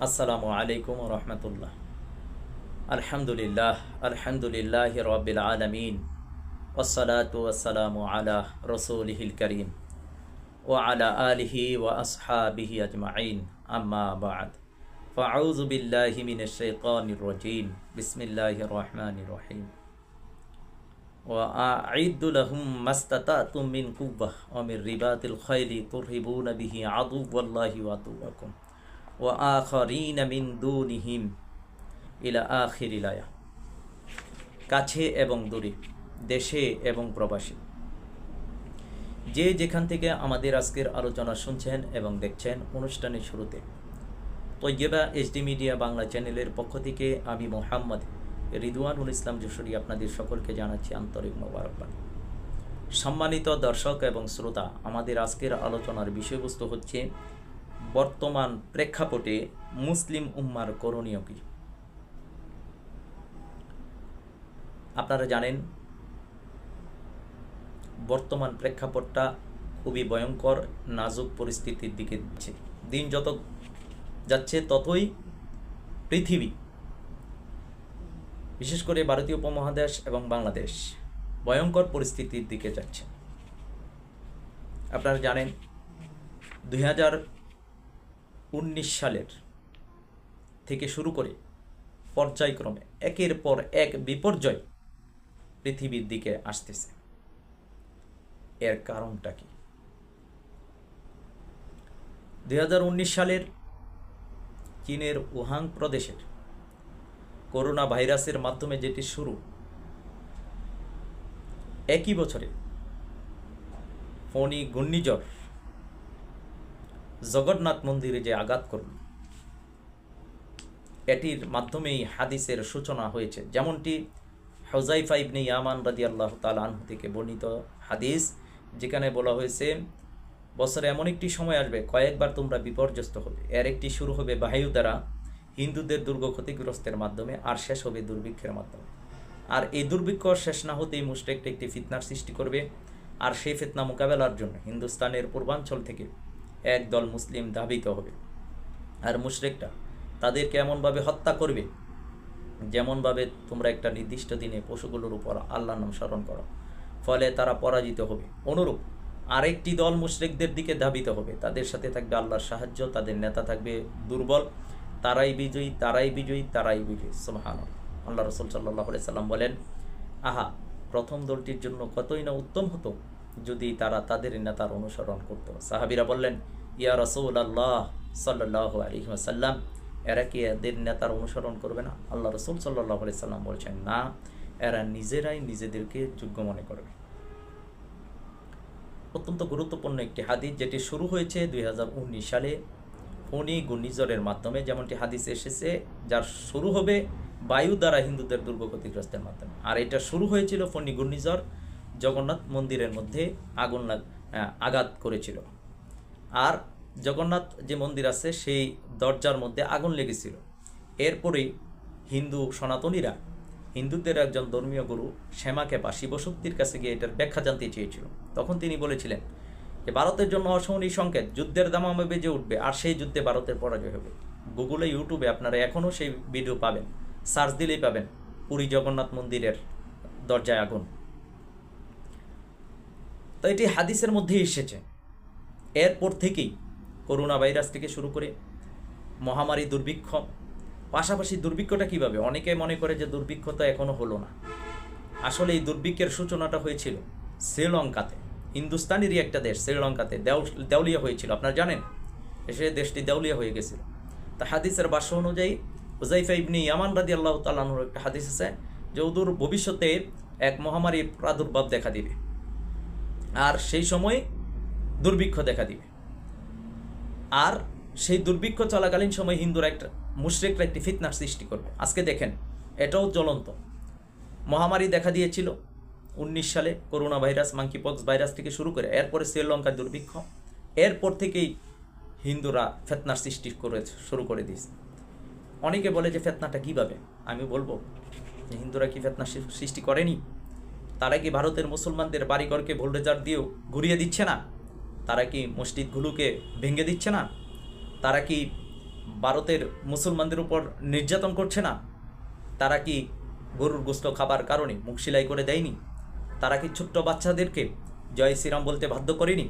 আসসালামু আলাইকুম রহমতুল্লাহ আলহামদুলিল্লাহ আলহামদুলিল্লাহ রবিল আলমিন ওসলাত ওসালামু আলা রসুলহিল করিম ও আলা আলিহি ও আসহাবিহি আজমাইন আম্মা বাদ فأعوذ بالله من الشيطان الرجيم بسم الله الرحمن الرحيم وأعد لهم ما استطعتم من قوة ومن رباط الخيل ترهبون به عدو الله وعدوكم ও মিন দুনিহিম ইলা আখির ইলায়া কাছে এবং দূরে, দেশে এবং প্রবাসী। যে যেখান থেকে আমাদের আজকের আলোচনা শুনছেন এবং দেখছেন অনুষ্ঠানের শুরুতে, তৈয়বা এইচডি মিডিয়া বাংলা চ্যানেলের পক্ষ থেকে আমি মোহাম্মদ রিদুয়ানুল ইসলাম যশোরী আপনাদের সকলকে জানাচ্ছি আন্তরিক মোবারকবাদ। সম্মানিত দর্শক এবং শ্রোতা, আমাদের আজকের আলোচনার বিষয়বস্তু হচ্ছে বর্তমান প্রেক্ষাপটে মুসলিম উম্মার করণীয় কী? আপনারা জানেন, বর্তমান প্রেক্ষাপটটা খুবই ভয়ঙ্কর, নাজুক পরিস্থিতির দিকে যাচ্ছে। দিন যত যাচ্ছে, ততই পৃথিবী, বিশেষ করে ভারতীয় উপমহাদেশ এবং বাংলাদেশ, ভয়ঙ্কর পরিস্থিতির দিকে যাচ্ছে। আপনারা জানেন, দুই হাজার উনিশ সালের থেকে শুরু করে পর্যায়ক্রমে একের পর এক বিপর্যয় পৃথিবীর দিকে আসতেছে। এর কারণটা কি? দু হাজার উনিশ সালের চীনের উহাং প্রদেশের করোনা ভাইরাসের মাধ্যমে যেটি শুরু, একই বছরে ফণি ঘূর্ণিঝড় জগন্নাথ মন্দিরে যে আঘাত করল, এটির মাধ্যমেই হাদিসের সূচনা হয়েছে। যেমনটি হজাইফা ইবনে ইয়ামান রাদি আল্লাহ তালাহ থেকে বর্ণিত হাদিস, যেখানে বলা হয়েছে, বছরে এমন একটি সময় আসবে, কয়েকবার তোমরা বিপর্যস্ত হবে। এর একটি শুরু হবে বায়ু দ্বারা, হিন্দুদের দুর্গ ক্ষতিগ্রস্তের মাধ্যমে, আর শেষ হবে দুর্ভিক্ষের মাধ্যমে। আর এই দুর্ভিক্ষ শেষ না হতেই একটি ফিতনার সৃষ্টি করবে, আর সেই ফিতনা মোকাবেলার জন্য হিন্দুস্তানের পূর্বাঞ্চল থেকে একদল মুসলিম ধাবিত হবে। আর মুশরেকটা তাদেরকে এমনভাবে হত্যা করবে, যেমনভাবে তোমরা একটা নির্দিষ্ট দিনে পশুগুলোর উপর আল্লাহর নাম স্মরণ করো। ফলে তারা পরাজিত হবে। অনুরূপ আরেকটি দল মুশরেকদের দিকে ধাবিত হবে। তাদের সাথে থাকবে আল্লাহর সাহায্য, তাদের নেতা থাকবে দুর্বল। তারাই বিজয়ী তারাই বিজয়ী তারাই বিজয়ী। সুবহান আল্লাহ রসুল সাল্লাহ সাল্লাম বলেন, আহা, প্রথম দলটির জন্য কতই না উত্তম হতো। যদি তারা তাদের নেতার অনুসরণ করত। সাহাবিরা বললেন, ইয়া রসুল আল্লাহ সাল্লাহ আলহিমাসাল্লাম এরা কি এদের নেতার অনুসরণ করবে না? আল্লাহ রসুল সাল্লাহ আলি সাল্লাম বলছেন, না, এরা নিজেরাই নিজেদেরকে যোগ্য মনে করবে। অত্যন্ত গুরুত্বপূর্ণ একটি হাদিস, যেটি শুরু হয়েছে দুই হাজার উনিশ সালে ফণি ঘূর্ণিঝড়ের মাধ্যমে। যেমনটি হাদিস এসেছে, যার শুরু হবে বায়ু দ্বারা হিন্দুদের দুর্গ ক্ষতিগ্রস্তের মাধ্যমে। আর এটা শুরু হয়েছিল ফণি ঘূর্ণিঝড় জগন্নাথ মন্দিরের মধ্যে আগুন আঘাত করেছিল। আর জগন্নাথ যে মন্দির আছে, সেই দরজার মধ্যে আগুন লেগেছিল। এরপরেই হিন্দু সনাতনীরা, হিন্দুদের একজন ধর্মীয় গুরু শ্যামাকে বা শিবশক্তির কাছে গিয়ে এটার ব্যাখ্যা জানতে চেয়েছিল। তখন তিনি বলেছিলেন যে, ভারতের জন্য অসহনীয় সংকেত, যুদ্ধের দামামে বেজে উঠবে, আর সেই যুদ্ধে ভারতের পরাজয় হবে। গুগলে, ইউটিউবে আপনারা এখনও সেই ভিডিও পাবেন। সার্চ দিলেই পাবেন, পুরী জগন্নাথ মন্দিরের দরজায় আগুন। তো এটি হাদিসের মধ্যেই এসেছে। এরপর থেকেই করোনা ভাইরাস থেকে শুরু করে মহামারী দুর্ভিক্ষ, পাশাপাশি দুর্ভিক্ষটা কীভাবে? অনেকে মনে করে যে দুর্ভিক্ষ তো এখনও হলো না। আসলে এই দুর্ভিক্ষের সূচনাটা হয়েছিল শ্রীলঙ্কাতে। হিন্দুস্তানেরই একটা দেশ, শ্রীলঙ্কাতে। দেউলিয়া হয়েছিল, আপনারা জানেন? এসে দেশটি দেউলিয়া হয়ে গেছিল। তা হাদিসের বাস্য অনুযায়ী হুজাইফা ইবনি ইয়ামান রাদি আল্লাহ তাল্লাহর একটা হাদিস আছে, যে ওদূর ভবিষ্যতে এক মহামারীর প্রাদুর্ভাব দেখা দিবে। আর সেই সময় দুর্ভিক্ষ দেখা দিবে। আর সেই দুর্ভিক্ষ চলাকালীন সময় হিন্দুরা একটা, মুশ্রিকরা একটি ফিতনার সৃষ্টি করবে। আজকে দেখেন, এটাও জ্বলন্ত। মহামারী দেখা দিয়েছিল উনিশ সালে, করোনা ভাইরাস মাঙ্কিপক্স ভাইরাস থেকে শুরু করে, এরপরে শ্রীলঙ্কার দুর্ভিক্ষ, এরপর থেকেই হিন্দুরা ফেতনার সৃষ্টি করে, শুরু করে দিয়েছে। অনেকে বলে যে ফেতনাটা কীভাবে? আমি বলব যে হিন্দুরা কি ফেতনা সৃষ্টি করেনি? তারা কি ভারতের মুসলমানদের বাড়িঘরকে ভোল্টেজার দিয়েও ঘুরিয়ে দিচ্ছে না? তারা কি মসজিদগুলোকে ভেঙে দিচ্ছে না? তারা কি ভারতের মুসলমানদের উপর নির্যাতন করছে না? তারা কি গরুর গোস্ত খাবার কারণে মুখ সেলাই করে দেয়নি? তারা কি ছোট্ট বাচ্চাদেরকে জয় শ্রীরাম বলতে বাধ্য করেনি?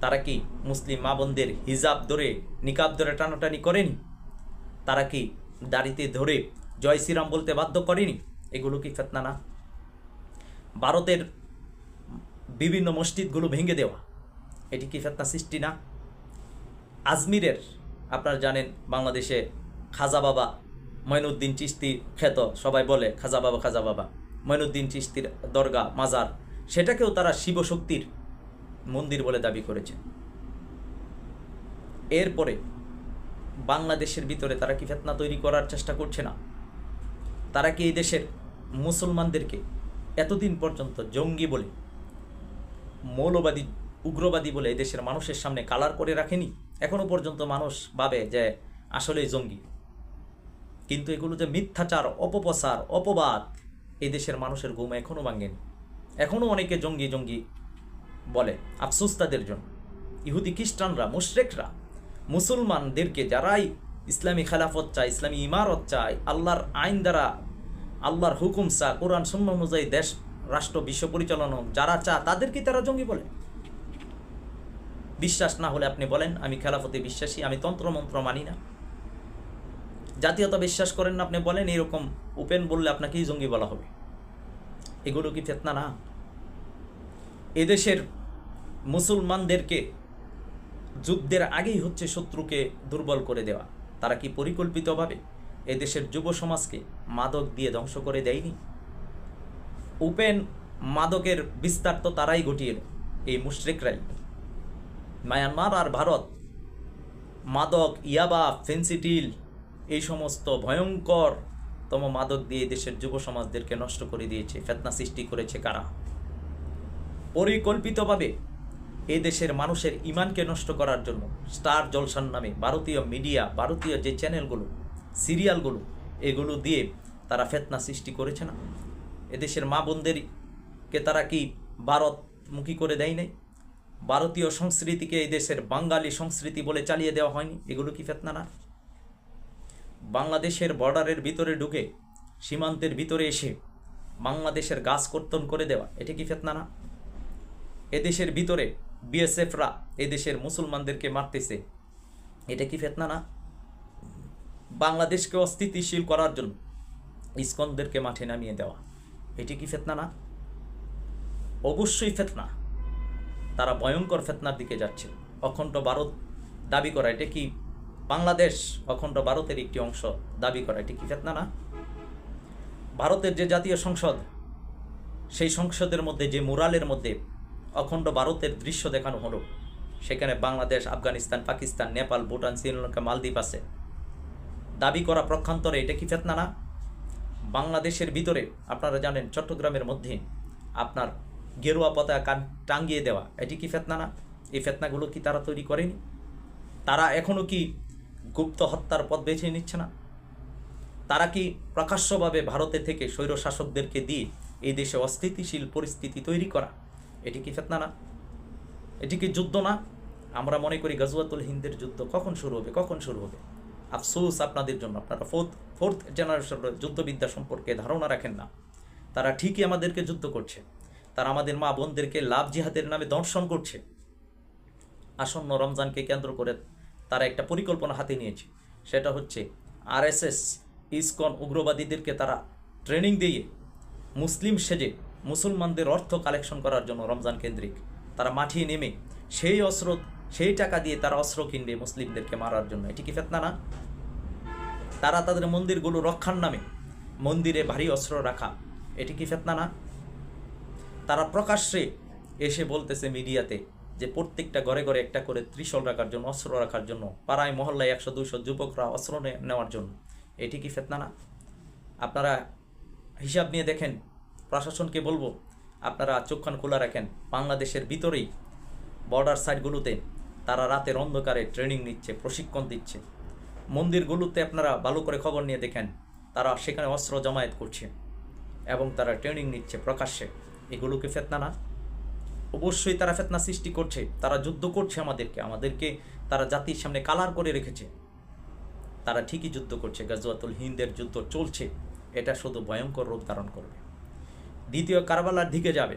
তারা কি মুসলিম মা বোনদের হিজাব ধরে, নিকাব ধরে টানাটানি করেনি? তারা কি দাড়িতে ধরে জয় শ্রীরাম বলতে বাধ্য করেনি? এগুলো কি ফেতনা না? ভারতের বিভিন্ন মসজিদগুলো ভেঙে দেওয়া। এটি কি ফেতনা সৃষ্টি না? আজমিরের, আপনারা জানেন, বাংলাদেশে খাজা বাবা মঈনুদ্দিন চিস্তি খ্যাত, সবাই বলে খাজা বাবা খাজা বাবা। মঈনুদ্দিন চিস্তির দরগা, মাজার, সেটাকেও তারা শিবশক্তির মন্দির বলে দাবি করেছে। এরপরে বাংলাদেশের ভিতরে তারা কি ফেতনা তৈরি করার চেষ্টা করছে না? তারা কি এই দেশের মুসলমানদেরকে এতদিন পর্যন্ত জঙ্গি বলে, মৌলবাদী, উগ্রবাদী বলে দেশের মানুষের সামনে কালার করে রাখেনি? এখনও পর্যন্ত মানুষ ভাবে যে আসলেই জঙ্গি। কিন্তু এগুলো যে মিথ্যাচার, অপপ্রচার, অপবাদ এই দেশের মানুষের ঘুম এখনও ভাঙেনি। এখনও অনেকে জঙ্গি জঙ্গি বলে আফসোস তাদের জন্য। ইহুদি খ্রিস্টানরা, মুশরেকরা, মুসলমানদেরকে যারাই ইসলামী খেলাফত চায়, ইসলামী ইমারত চায়, আল্লাহর আইন দ্বারা আল্লাহর হুকুম চা, কোরআন শূন্য অনুযায়ী দেশ, রাষ্ট্র, বিশ্ব পরিচালনা যারা চা তাদেরকে তারা জঙ্গি বলে। বিশ্বাস না হলে আপনি বলেন, আমি খেলাফতে বিশ্বাসী, আমি তন্ত্রমন্ত্র মানি না। জাতীয়তা বিশ্বাস করেন না আপনি বলেন, এরকম ওপেন বললে আপনাকেই জঙ্গি বলা হবে। এগুলো কি ফেতনা না? এদেশের মুসলমানদেরকে যুদ্ধের আগেই হচ্ছে শত্রুকে দুর্বল করে দেওয়া। তারা কি পরিকল্পিতভাবে? এদেশের যুব সমাজকে মাদক দিয়ে ধ্বংস করে দেয়নি। উপেন মাদকের বিস্তার তো তারাই ঘটিয়ে এই মুশরিকরাই। মায়ানমার আর ভারত, মাদক, ইয়াবা, ফেন্সিটিল, এই সমস্ত ভয়ঙ্কর তম মাদক দিয়ে দেশের যুব সমাজদেরকে নষ্ট করে দিয়েছে, ফেতনা সৃষ্টি করেছে কারা? পরিকল্পিতভাবে এ দেশের মানুষের ইমানকে নষ্ট করার জন্য স্টার জলসান নামে ভারতীয় মিডিয়া, ভারতীয় যে চ্যানেলগুলো সিরিয়ালগুলো এগুলো দিয়ে তারা ফেতনা সৃষ্টি করেছে না। এদেশের মা বোনদেরকে তারা কি ভারতমুখী করে দেয় নাই? ভারতীয় সংস্কৃতিকে এই দেশের বাঙালি সংস্কৃতি বলে চালিয়ে দেওয়া হয়নি, এগুলো কি ফেতনা না? বাংলাদেশের বর্ডারের ভিতরে ঢুকে, সীমান্তের ভিতরে এসে বাংলাদেশের গাছ কর্তন করে দেওয়া, এটা কি ফেতনা না? এদেশের ভিতরে বিএসএফরা এদেশের মুসলমানদেরকে মারতেছে, এটা কি ফেতনা না? বাংলাদেশকে অস্থিতিশীল করার জন্য ইস্কনদেরকে মাঠে নামিয়ে দেওয়া। এটি কি ফেতনা না? অবশ্যই ফেতনা। তারা ভয়ঙ্কর ফেতনার দিকে যাচ্ছে অখণ্ড ভারত দাবি করা, এটা কি বাংলাদেশ অখণ্ড ভারতের একটি অংশ দাবি করা, এটি কি ফেতনা না? ভারতের যে জাতীয় সংসদ, সেই সংসদের মধ্যে, যে মুরালের মধ্যে অখণ্ড ভারতের দৃশ্য দেখানো হলো, সেখানে বাংলাদেশ, আফগানিস্তান, পাকিস্তান, নেপাল, ভুটান, শ্রীলঙ্কা, মালদ্বীপ আছে। দাবি করা প্রক্ষান্তরে এটা কি ফেতনা না? বাংলাদেশের ভিতরে, আপনারা জানেন, চট্টগ্রামের মধ্যে আপনার গেরুয়া পতাকা টাঙ্গিয়ে দেওয়া, এটি কি ফেতনা না? এই ফেতনাগুলো কি তারা তৈরি করেনি? তারা এখনও কি গুপ্ত হত্যার পথ বেছে নিচ্ছে না? তারা কি প্রকাশ্যভাবে ভারতে থেকে স্বৈর শাসকদেরকে দিয়ে এই দেশে অস্থিতিশীল পরিস্থিতি তৈরি করা, এটি কি ফেতনা না? এটি কি যুদ্ধ না? আমরা মনে করি গজওয়াতুল হিন্দের যুদ্ধ কখন শুরু হবে? কখন শুরু হবে? আফসোস আপনাদের জন্য। আপনারা ফোর্থ ফোর্থ জেনারেশন যুদ্ধবিদ্যা সম্পর্কে ধারণা রাখেন না। তারা ঠিকই আমাদেরকে যুদ্ধ করছে। তারা আমাদের মা বোনদেরকে লাভ জিহাদের নামে দর্শন করছে। আসন্ন রমজানকে কেন্দ্র করে তারা একটা পরিকল্পনা হাতে নিয়েছে। সেটা হচ্ছে আরএসএস, ইসকন উগ্রবাদীদেরকে তারা ট্রেনিং দিয়ে মুসলিম সেজে মুসলমানদের অর্থ কালেকশন করার জন্য রমজান কেন্দ্রিক তারা মাঠিয়ে নেমে সেই অস্ত্র সেই টাকা দিয়ে তারা অস্ত্র কিনবে মুসলিমদেরকে মারার জন্য। এটি কি ফেতনা না? তারা তাদের মন্দিরগুলো রক্ষার নামে মন্দিরে ভারী অস্ত্র রাখা, এটি কি ফেতনা না? তারা প্রকাশ্যে এসে বলতেছে মিডিয়াতে যে প্রত্যেকটা ঘরে ঘরে একটা করে ত্রিশল রাখার জন্য, অস্ত্র রাখার জন্য, পাড়ায়, মহল্লায় একশো দুশো যুবকরা অস্ত্র নেওয়ার জন্য। এটি কি ফেতনা না? আপনারা হিসাব নিয়ে দেখেন, প্রশাসনকে বলব, আপনারা চোখখান খোলা রাখেন, বাংলাদেশের ভিতরেই বর্ডার সাইডগুলোতে তারা রাতের অন্ধকারে ট্রেনিং নিচ্ছে, প্রশিক্ষণ দিচ্ছে। মন্দিরগুলোতে আপনারা ভালো করে খবর নিয়ে দেখেন, তারা সেখানে অস্ত্র জমায়েত করছে এবং তারা ট্রেনিং নিচ্ছে প্রকাশ্যে। এগুলোকে ফেতনা না? অবশ্যই তারা ফেতনা সৃষ্টি করছে, তারা যুদ্ধ করছে আমাদেরকে আমাদেরকে তারা জাতির সামনে কালার করে রেখেছে। তারা ঠিকই যুদ্ধ করছে, গাজওয়াতুল হিন্দের যুদ্ধ চলছে, এটা শুধু ভয়ঙ্কর রূপ ধারণ করবে। দ্বিতীয় কারবালার দিকে যাবে,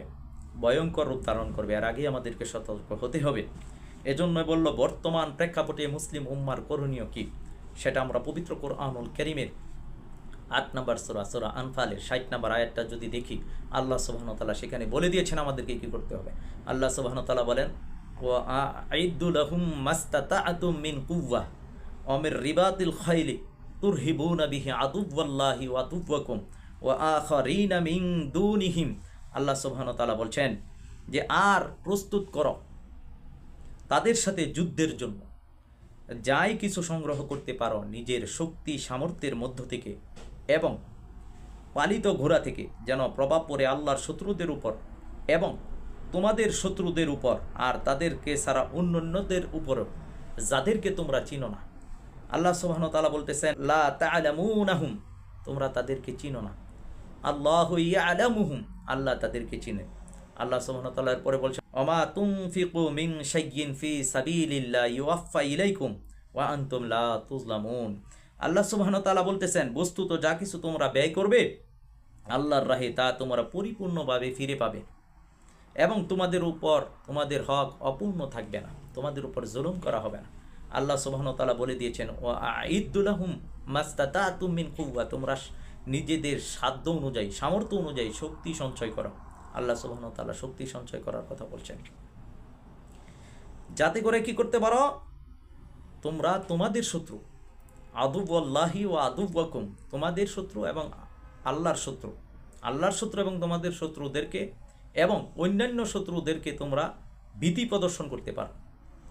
ভয়ঙ্কর রূপ ধারণ করবে, এর আগেই আমাদেরকে সতর্ক হতে হবে। এজন্য বলল, বর্তমান প্রেক্ষাপটে মুসলিম উম্মার করণীয় কি? সেটা আমরা পবিত্র কোরআনুল করিমের আট নম্বর সোরা সোরা আনফালের ষাট নম্বর আয়াতটা যদি দেখি, আল্লাহ সুবাহনতালা সেখানে বলে দিয়েছেন আমাদেরকে কি করতে হবে। আল্লাহ সুবাহনতালা বলেন ও আইদুলাহুম মাস্তাতা আতুম মিন কুওয়া অমির রিবাতিল খাইলি তুরহিবুনা বিহি আদুব্বাল্লাহি ওয়া তুব্বাকুম ওয়া আখারিনা মিন দুনিহিম। আল্লাহ সুবহানাহু বলছেন যে, আর প্রস্তুত করো তাদের সাথে যুদ্ধের জন্য। যাই কিছু সংগ্রহ করতে পারো নিজের শক্তি সামর্থ্যের মধ্য থেকে এবং পালিত ঘোড়া থেকে, যেন প্রভাব পড়ে আল্লাহর শত্রুদের উপর এবং তোমাদের শত্রুদের উপর আর তাদেরকে সারা অন্যান্যদের উপরও, যাদেরকে তোমরা চিনো না। আল্লাহ সুবহান তাআলা বলতেছেন, লা তোমরা তাদেরকে চিনো না। আল্লাহ আল্লাহ তাদেরকে চিনে। আল্লাহ সুবহান তাআলার পরে বলছেন, ওমা তুনফিকু মিন শাইয়িন ফি সাবিলিল্লাহ ইউওয়াফা ইলাইকুম ওয়া আনতুম লা তুজলামুন আল্লাহ সুবহান তাআলা বলতেছেন, বস্তুত যা কিছু তোমরা ব্যয় করবে, আল্লাহর রাহে তা তোমরা পরিপূর্ণভাবে ফিরে পাবে এবং তোমাদের উপর তোমাদের হক অপূর্ণ থাকবে না, তোমাদের উপর জুলুম করা হবে না। আল্লাহ সুবাহনতালা বলে দিয়েছেন ও ঈদুল্লাহুম মাস্তাতা তুমিন কুয়া তোমরা নিজেদের সাধ্য অনুযায়ী, সামর্থ্য অনুযায়ী শক্তি সঞ্চয় করো। আল্লাহ সুবাহনতালা শক্তি সঞ্চয় করার কথা বলছেন। যাতে করে কি করতে পারো? তোমরা তোমাদের শত্রু। আদুব আল্লাহি ও আদুব ওয়াকুম তোমাদের শত্রু এবং আল্লাহর শত্রু। আল্লাহর শত্রু এবং তোমাদের শত্রুদেরকে এবং অন্যান্য শত্রুদেরকে তোমরা ভীতি প্রদর্শন করতে পারো।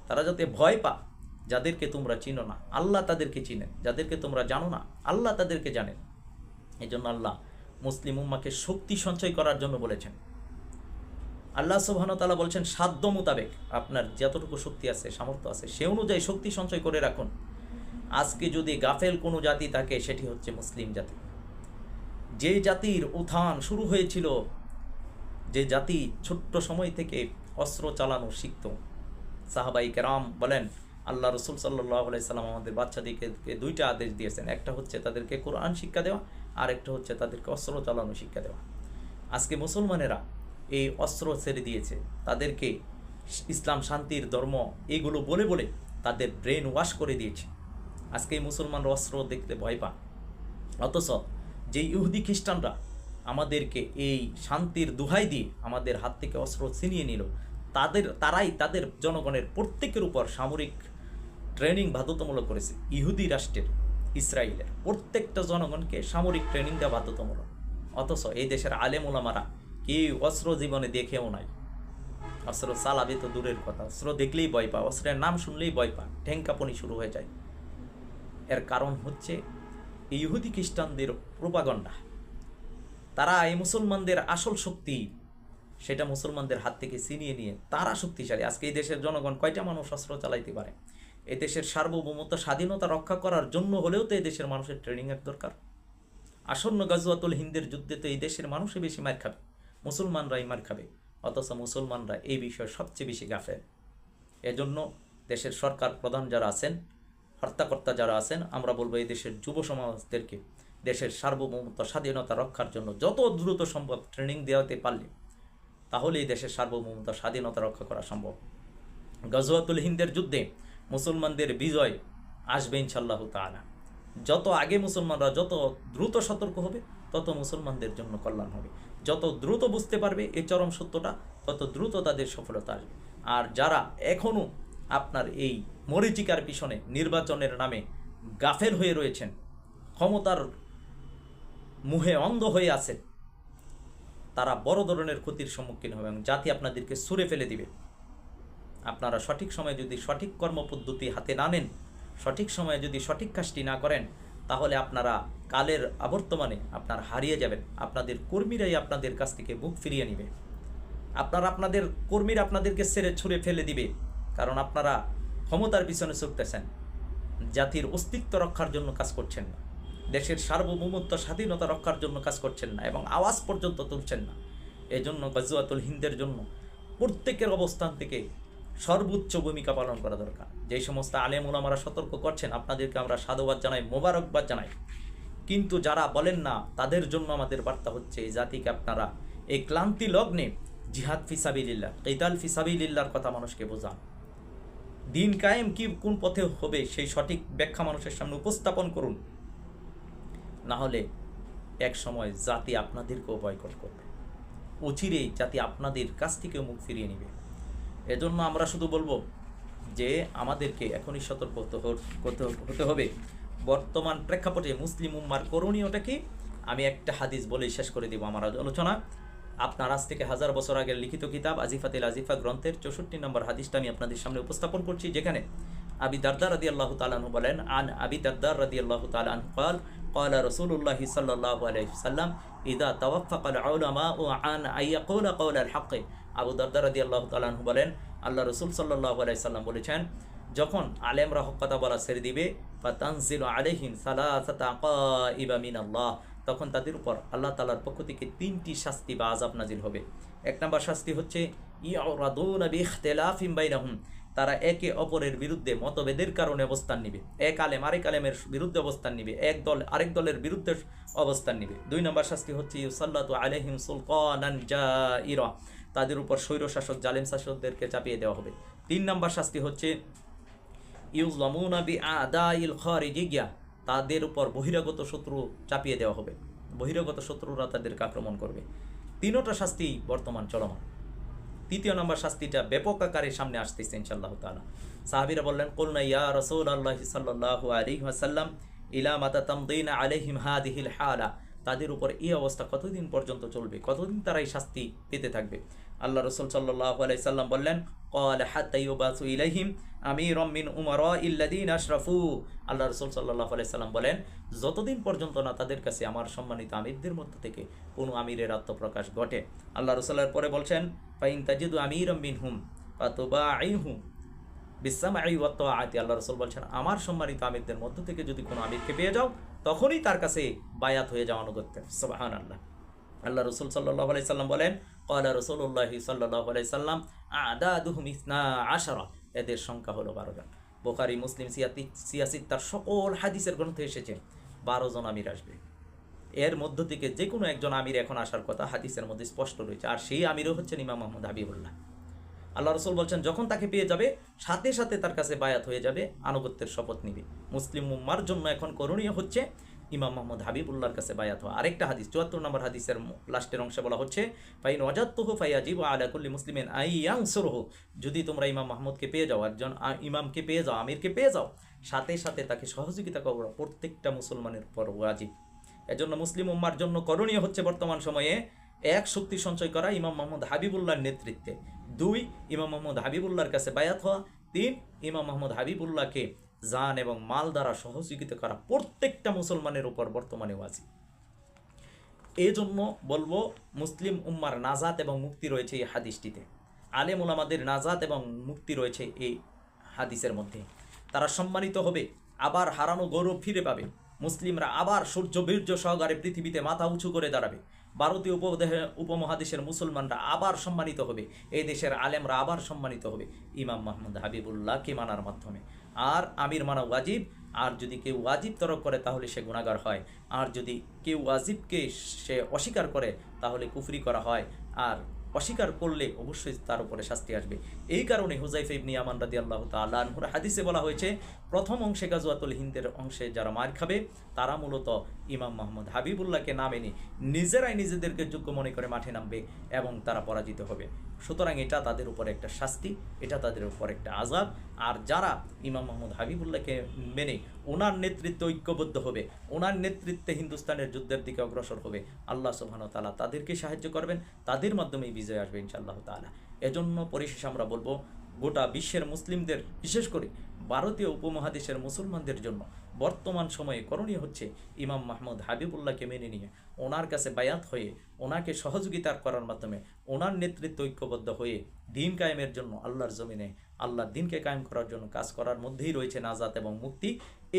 তারা যাতে ভয় পা যাদেরকে তোমরা চিনো না। আল্লাহ তাদেরকে চিনেন, যাদেরকে তোমরা জানো না, আল্লাহ তাদেরকে জানেন। এই জন্য আল্লাহ মুসলিম উম্মাকে শক্তি সঞ্চয় করার জন্য বলেছেন। আল্লাহ সুবাহতালা বলছেন, সাধ্য মোতাবেক আপনার যতটুকু শক্তি আছে, সামর্থ্য আছে, সে অনুযায়ী শক্তি সঞ্চয় করে রাখুন। আজকে যদি গাফেল কোনো জাতি থাকে, সেটি হচ্ছে মুসলিম জাতি। যে জাতির উত্থান শুরু হয়েছিল, যে জাতি ছোট্ট সময় থেকে অস্ত্র চালানো শিখত। সাহাবাই কেরাম বলেন, আল্লাহ রসুল সাল্লাহ সাল্লাম আমাদের বাচ্চাদেরকে দুইটা আদেশ দিয়েছেন। একটা হচ্ছে তাদেরকে কোরআন শিক্ষা দেওয়া আর একটা হচ্ছে তাদেরকে অস্ত্র চালানো শিক্ষা দেওয়া। আজকে মুসলমানেরা এই অস্ত্র ছেড়ে দিয়েছে। তাদেরকে ইসলাম, শান্তির, ধর্ম, এগুলো বলে বলে তাদের ব্রেন ওয়াশ করে দিয়েছে। আজকে এই অস্ত্র দেখতে ভয় পান অথচ যে ইহুদি খ্রিস্টানরা আমাদেরকে এই শান্তির দুহাই দিয়ে আমাদের হাত থেকে অস্ত্র ছিনিয়ে নিল, তাদের, তারাই তাদের জনগণের প্রত্যেকের উপর সামরিক ট্রেনিং বাধ্যতামূলক করেছে, ইহুদি রাষ্ট্রের, ইসরায়েলের। প্রত্যেকটা জনগণকে সামরিক ট্রেনিং দেওয়া বাধ্যতামূলক। অথচ এই দেশের আলেম ওলামারা কেউ অস্ত্র জীবনে দেখেও নাই। অস্ত্র চালাবে তো দূরের কথা। অস্ত্র দেখলেই ভয় পা অস্ত্রের নাম শুনলেই ভয় পা ঠেঙ্কাপনি শুরু হয়ে যায়। এর কারণ হচ্ছে ইহুদি খ্রিস্টানদের প্রোপাগণ্ডা তারা এই মুসলমানদের আসল শক্তি। সেটা মুসলমানদের হাত থেকে ছিনিয়ে নিয়ে তারা শক্তিশালী। আজকে এই দেশের জনগণ কয়টা মানুষ অস্ত্র চালাইতে পারে? এই দেশের সার্বভৌমত্ব, স্বাধীনতা রক্ষা করার জন্য হলেও তো এই দেশের মানুষের ট্রেনিংয়ের দরকার। আসন্ন গাজুয়াতুল হিন্দের যুদ্ধে তো এই দেশের মানুষই বেশি মার খাবে। মুসলমানরাই মার খাবে, অথচ মুসলমানরা এই বিষয়ে সবচেয়ে বেশি গাফে এজন্য দেশের সরকার প্রধান যারা আছেন, হর্তাকর্তা যারা আছেন, আমরা বলব এই দেশের যুব সমাজদেরকে, দেশের সার্বভৌমত্ব, স্বাধীনতা রক্ষার জন্য যত দ্রুত সম্ভব ট্রেনিং দেওয়াতে পারলে তাহলে এই দেশের সার্বভৌমত্ব, স্বাধীনতা রক্ষা করা সম্ভব। গজওয়াতুল হিন্দের যুদ্ধে মুসলমানদের বিজয় আসবে ইনশাল্লাহ তালা যত আগে মুসলমানরা যত দ্রুত সতর্ক হবে, তত মুসলমানদের জন্য কল্যাণ হবে। যত দ্রুত বুঝতে পারবে এই চরম সত্যটা, তত দ্রুত তাদের সফলতা আসবে। আর যারা এখনও আপনার এই মরিচিকার পিছনে নির্বাচনের নামে গাফেল হয়ে রয়েছেন, ক্ষমতার মুহে অন্ধ হয়ে আছেন, তারা বড় ধরনের ক্ষতির সম্মুখীন হবে এবং জাতি আপনাদেরকে সুরে ফেলে দিবে। আপনারা সঠিক সময়ে যদি সঠিক কর্মপদ্ধতি হাতে না নেন, সঠিক সময়ে যদি সঠিক কাজটি না করেন, তাহলে আপনারা কালের আবর্তমানে আপনার হারিয়ে যাবেন। আপনাদের কর্মীরাই আপনাদের কাছ থেকে বুক ফিরিয়ে নেবে। আপনারা আপনাদের কর্মীরা আপনাদেরকে ছেড়ে ছুঁড়ে ফেলে দিবে, কারণ আপনারা ক্ষমতার পিছনে ছুটতেছেন। জাতির অস্তিত্ব রক্ষার জন্য কাজ করছেন না। দেশের সার্বভৌমত্ব, স্বাধীনতা রক্ষার জন্য কাজ করছেন না এবং আওয়াজ পর্যন্ত তুলছেন না। এজন্য গজুয়াতুল হিন্দের জন্য প্রত্যেকের অবস্থান থেকে সর্বোচ্চ ভূমিকা পালন করা দরকার। যেই সমস্ত আলেম ওলামারা সতর্ক করছেন, আপনাদেরকে আমরা সাধুবাদ জানাই, মোবারকবাদ জানাই। কিন্তু যারা বলেন না, তাদের জন্য আমাদের বার্তা হচ্ছে এই জাতিকে আপনারা এই ক্লান্তি লগ্নে জিহাদ ফিসাবিল্লাহ কেতাল ফিসাবিল্লার কথা মানুষকে বোঝান। দিন কায়েম কি, কোন পথে হবে, সেই সঠিক ব্যাখ্যা মানুষের সামনে উপস্থাপন করুন। না হলে এক সময় জাতি আপনাদেরকেও বয়কট করবে। অচিরেই জাতি আপনাদের কাছ থেকেও মুখ ফিরিয়ে নেবে। এজন্য আমরা শুধু বলব যে, আমাদেরকে এখনই সতর্ক হতে হবে। বর্তমান প্রেক্ষাপটে মুসলিম উম্মার করণীয়টা কি আমি একটা হাদিস বলেই শেষ করে দিব আমার আলোচনা আপনার আজ থেকে হাজার বছর আগের লিখিত কিতাব আজিফাতিল আজিফা গ্রন্থের চৌষট্টি নম্বর হাদিসটা আমি আপনাদের সামনে উপস্থাপন করছি যেখানে আবি দারদার রাদি আল্লাহ তালানহু বলেন আন আবি দারদার রাদি আল্লাহ তালান قال قال رسول الله صلى الله عليه وسلم إذا توفق العلماء عن أن يقول قول الحق আবু দারদার রাদি আল্লাহ তালানহু বলেন আল্লাহ রসুল সাল্লাহ আলাইসাল্লাম বলেছেন যখন আলেমরা হক কথা বলা ছেড়ে দিবে বা তানজিল আলহিম তখন তাদের উপর আল্লাহ তালার পক্ষ থেকে তিনটি শাস্তি বা আজাব নাজিল হবে। এক নম্বর শাস্তি হচ্ছে ইয়ারাদুনা বিখতিলাফিম বাইনাহুম। তারা একে অপরের বিরুদ্ধে মতভেদের কারণে অবস্থান নিবে। এক আলেম আরেক আলেমের বিরুদ্ধে অবস্থান নিবে। এক দল আরেক দলের বিরুদ্ধে অবস্থান নিবে। দুই নম্বর শাস্তি হচ্ছে, ইউসাল্লাতু আলাইহিম সুলতানান জাইরা। তাদের উপর স্বৈরশাসক, জালেম শাসকদেরকে চাপিয়ে দেওয়া হবে। তিন নম্বর শাস্তি হচ্ছে ইউজলামুনা বি আদাইল খারিজিয়া তাদের উপর বহিরাগত শত্রু চাপিয়ে দেওয়া হবে। বহিরাগত শত্রুরা তাদেরকে আক্রমণ করবে। তিনোটা শাস্তি বর্তমান চলমান। তৃতীয় নম্বর শাস্তিটা ব্যাপক আকারে সামনে আসতেছে ইনশাল্লাহ তালা সাহাবিরা বললেন, কলনা ইয়া রসুল আল্লাহ সাল্লাহ আলী ওয়াসাল্লাম, ইলা মাতা তামদিন আলহিম হাদিহিল হালা। তাদের উপর এই অবস্থা কতদিন পর্যন্ত চলবে? কতদিন তারা এই শাস্তি পেতে থাকবে? আল্লাহ রসুল সাল্লাহ আলাইসাল্লাম বললেন কল হাত্তাইবাসু ইলাইহিম আমি রমিন উমর ইল্লাদিন আশরাফু। আল্লাহ রসুল সাল্লাহ আলাইসাল্লাম বলেন, যতদিন পর্যন্ত না তাদের কাছে আমার সম্মানিত আমিরদের মধ্য থেকে কোনো আমিরের আত্মপ্রকাশ ঘটে। আল্লাহ রসুল্লার পরে বলছেন, ফাইন তাজিদু আমির মিন হুম পাতুবা আই হুম বিশ্বাম আই ওয়াত আতি আল্লাহ রসুল বলছেন, আমার সম্মানিত আমিরদের মধ্য থেকে যদি কোনো আমিরকে পেয়ে যাও, তখনই তার কাছে বায়াত হয়ে যাওয়া অনুগত্য সবাহান আল্লাহ আল্লাহ রসুল সাল্লাহ আলাই সাল্লাম বলেন কয়লা রসুল্লাহি সাল্লাহ সাল্লাম আদাদুহুম ইসনা আশারা এদের সংখ্যা হলো বারো জন। বোখারি, মুসলিম, সিয়াতি সিয়াসিদ তার সকল হাদিসের গ্রন্থে এসেছে। বারো জন আমির আসবে। এর মধ্য থেকে যে কোনো একজন আমির এখন আসার কথা হাদিসের মধ্যে স্পষ্ট রয়েছে। আর সেই আমিরও হচ্ছেন ইমাম মোহাম্মদ হাবিবুল্লাহ। আল্লাহ রসুল বলছেন, যখন তাকে পেয়ে যাবে, সাথে সাথে তার কাছে বায়াত হয়ে যাবে, আনুগত্যের শপথ নিবে। মুসলিম উম্মার জন্য এখন করণীয় হচ্ছে ইমাম মোহাম্মদ হাবিবুল্লাহর কাছে বায়াত হওয়া। আরেকটা হাদিস, চুয়াত্তর নম্বর হাদিসের লাস্টের অংশে বলা হচ্ছে, ফাইন ওয়াজাত্তহ ফাইয়াজিব আলাকুল্লি মুসলিমেন আইয়াং সরহ যদি তোমরা ইমাম মাহমুদকে পেয়ে যাও একজন ইমামকে পেয়ে যাও, আমিরকে পেয়ে যাও, সাথে সাথে তাকে সহযোগিতা করা। প্রত্যেকটা মুসলমানের উপর ওয়াজিব। এজন্য মুসলিম উম্মার জন্য করণীয় হচ্ছে বর্তমান সময়ে এক শক্তি সঞ্চয় করা ইমাম মোহাম্মদ হাবিবুল্লাহর নেতৃত্বে। দুই, ইমাম মোহাম্মদ হাবিবুল্লাহর কাছে বায়াত হওয়া। তিন, ইমাম মোহাম্মদ হাবিবুল্লাহকে জান এবং মাল দ্বারা সহযোগিতা করা প্রত্যেকটা মুসলমানের উপর বর্তমানে ওয়াজিব। এই জন্য বলব, মুসলিম উম্মার নাজাত এবং মুক্তি রয়েছে এই হাদিসটিতে। আলেম ওলামাদের নাজাত এবং মুক্তি রয়েছে এই হাদিসের মধ্যে। তারা সম্মানিত হবে, আবার হারানো গৌরব ফিরে পাবে। মুসলিমরা আবার সূর্য, বীর্য সহকারে পৃথিবীতে মাথা উঁচু করে দাঁড়াবে। ভারতীয় উপদেহে, উপমহাদেশের মুসলমানরা আবার সম্মানিত হবে, এই দেশের আলেমরা আবার সম্মানিত হবে। ইমাম মাহমুদ হাবিবুল্লাহকে মানার মাধ্যমে। আর আমির মানা ওয়াজিব। আর যদি কেউ ওয়াজিব তরক করে, তাহলে সে গুণাগার হয়। আর যদি কেউ ওয়াজিবকে সে অস্বীকার করে, তাহলে কুফরি করা হয়। আর অস্বীকার করলে অবশ্যই তার উপরে শাস্তি আসবে। এই কারণে হুজাইফ ইবনি আমান রাদি আল্লাহ তাল্লাহর হাদিসে বলা হয়েছে, প্রথম অংশে গাজওয়াতুল হিন্দের অংশে যারা মার খাবে, তারা মূলত ইমাম মোহাম্মদ হাবিবুল্লাহকে না মেনে নিজেরাই নিজেদেরকে যোগ্য মনে করে মাঠে নামবে এবং তারা পরাজিত হবে। সুতরাং এটা তাদের উপর একটা শাস্তি, এটা তাদের উপর একটা আজাব আর যারা ইমাম মোহাম্মদ হাবিবুল্লাহকে মেনে ওনার নেতৃত্বে ঐক্যবদ্ধ হবে, ওনার নেতৃত্বে হিন্দুস্তানের যুদ্ধের দিকে অগ্রসর হবে, আল্লাহ সুবহান তালা তাদেরকে সাহায্য করবেন। তাদের মাধ্যমেই বিজয় আসবে ইনশাআল্লাহ তালা এজন্য পরিশেষে আমরা বলব, গোটা বিশ্বের মুসলিমদের, বিশেষ করে ভারতীয় উপমহাদেশের মুসলমানদের জন্য বর্তমান সময়ে করণীয় হচ্ছে ইমাম মাহমুদ হাবিবুল্লাহকে মেনে নিয়ে ওনার কাছে বায়াত হয়ে ওনাকে সহযোগিতা করার মাধ্যমে ওনার নেতৃত্ব ঐক্যবদ্ধ হয়ে দিন কায়েমের জন্য আল্লাহর জমিনে আল্লাহর দিনকে কায়েম করার জন্য কাজ করার মধ্যেই রয়েছে নাজাত এবং মুক্তি।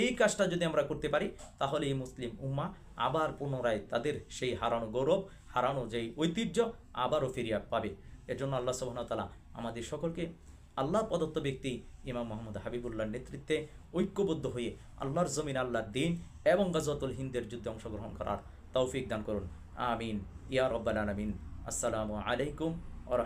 এই কাজটা যদি আমরা করতে পারি, তাহলে এই মুসলিম উম্মা আবার পুনরায় তাদের সেই হারানো গৌরব হারানো যেই ঐতিহ্য আবারও ফিরিয়া পাবে। এজন্য জন্য আল্লাহ ওয়া আমাদের সকলকে আল্লাহ প্রদত্ত ব্যক্তি ইমাম মোহাম্মদ হাবিবুল্লাহর নেতৃত্বে ঐক্যবদ্ধ হয়ে আল্লাহর জমিন, আল্লাহর দিন এবং গাজতুল হিন্দের যুদ্ধে অংশগ্রহণ করার তৌফিক দান করুন। আমিন। ইয়ার রব্বাল আলমিন। আসসালামু আলাইকুম ও